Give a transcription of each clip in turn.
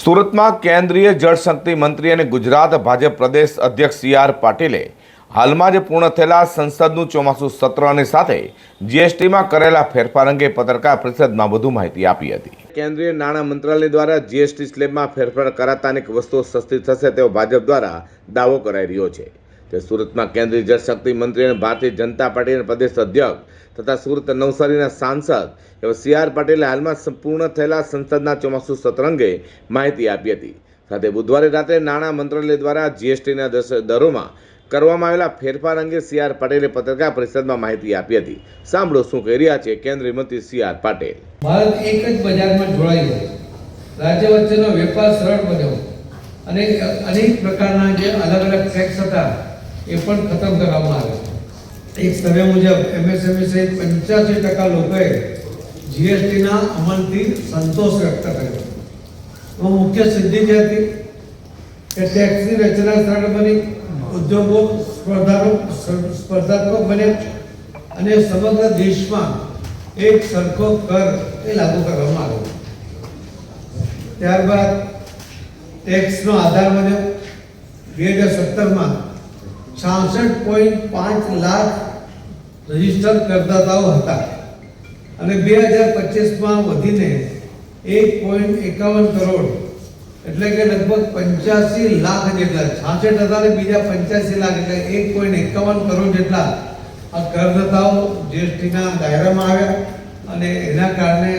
સુરતમાં કેન્દ્રીય જળશક્તિ મંત્રી અને ગુજરાત ભાજપ પ્રદેશ અધ્યક્ષ સી આર પાટીલે હાલમાં જ પૂર્ણ થયેલા સંસદનું ચોમાસું સત્ર અને સાથે જીએસટીમાં કરેલા ફેરફાર અંગે પત્રકાર પરિષદમાં વધુ માહિતી આપી હતી. કેન્દ્રીય નાણાં મંત્રાલય દ્વારા જીએસટી સ્લેબમાં ફેરફાર કરાતા અનેક વસ્તુઓ સસ્તી થશે તેવો ભાજપ દ્વારા દાવો કરાઈ રહ્યો છે. તે સુરતમાં કેન્દ્રીય જળશક્તિ મંત્રી અને ભારતીય જનતા પાર્ટીના પ્રદેશ અધ્યક્ષ તથા સુરત નવસારીના સાંસદ એવા સી આર પટેલે હાલમાં સંપૂર્ણ થયેલા સંસદના ચોમાસુ સત્ર અંગે માહિતી આપી હતી. સાથે બુધવારે રાત્રે નાણાં મંત્રાલય દ્વારા જીએસટીના દરોમાં કરવામાં આવેલા ફેરફાર અંગે સી આર પટેલે પત્રકાર પરિષદમાં માહિતી આપી હતી. સાંભળો શું કહી રહ્યા છે કેન્દ્રીય મંત્રી સી આર પાટેલ. ભારત એક જ બજારમાં જોડાયું રાજ્ય વચ્ચેનો વેપાર સરળ બન્યો. અને અનેક પ્રકારના જે અલગ અલગ ટેક્સ હતા એ પણ ખતમ કરવામાં આવ્યા એક સર્વે મુજબ એમએસએમઈ સહિત પંચ્યાસી ટકા લોકોએ જીએસટીના અમલથી સંતોષ વ્યક્ત કર્યો. એમાં મુખ્ય સિદ્ધિ જે હતી કે ટેક્સની રચના સરળ બની, ઉદ્યોગો સ્પર્ધાત્મક સ્પર્ધાત્મક બન્યા અને સમગ્ર દેશમાં એક સરખો કર એ લાગુ કરવામાં આવ્યો. ત્યારબાદ ટેક્સનો આધાર બન્યો. બે હજાર સત્તરમાં છાસઠ પોઈન્ટ પાંચ લાખ રજિસ્ટર કરદાતાઓ હતા. અને બે હજાર પચીસમાં વધીને એક પોઈન્ટ એકાવન કરોડ. એટલે કે લગભગ પંચ્યાસી લાખ જેટલા છાસઠ હજાર બીજા પંચ્યાસી લાખ એટલે એક પોઈન્ટ એકાવન કરોડ જેટલા આ કરદાતાઓ જીએસટીના દાયરામાં આવ્યા. અને એના કારણે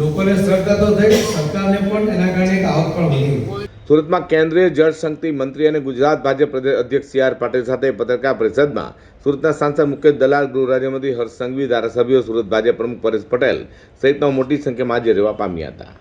લોકોને સરળતા તો થઈ, સરકારને પણ એના કારણે એક આવક પણ વધી સુરતમાં કેન્દ્રીય જળશક્તિ મંત્રી અને ગુજરાત ભાજપ પ્રદેશ અધ્યક્ષ સી આર પાટીલ સાથે પત્રકાર પરિષદમાં સુરતના સાંસદ મુકેશ દલાલ, ગૃહ રાજ્યમંત્રી હર્ષ સંઘવી, ધારાસભ્યો સુરત ભાજપ પ્રમુખ પરેશ પટેલ સહિતમાં મોટી સંખ્યામાં હાજર રહેવા પામ્યા હતા.